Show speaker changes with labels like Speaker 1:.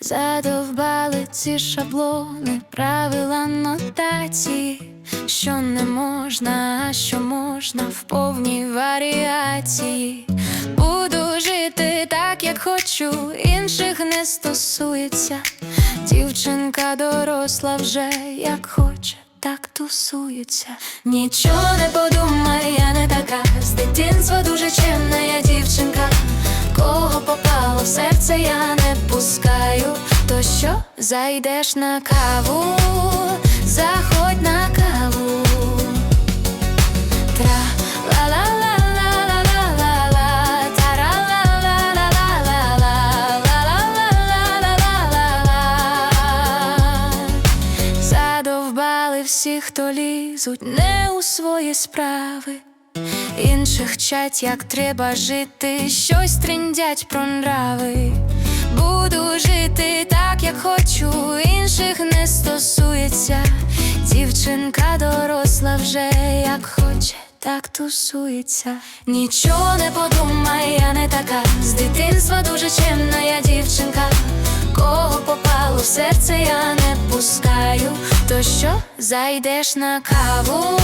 Speaker 1: Задовбали ці шаблони, правила нотації, що не можна, а що можна в повній варіації. Буду жити так, як хочу, інших не стосується. Дівчинка доросла вже як хоче, так тусується. Нічого не подумай, я не така дитинства дуже чемна я дівчинка, кого попало в серце я не пускаю, то що зайдеш на каву, заходь на каву. Тра ла ла Задовбали всі, хто лізуть не у свої справи. Інших вчать, як треба жити, щось трендять про нрави. Буду жити так, як хочу, інших не стосується. Дівчинка доросла вже як хоче, так тусується. Нічого не подумай, я не така. З дитинства дуже чемна я дівчинка. Кого попало в серце, я не пускаю. То що зайдеш на каву.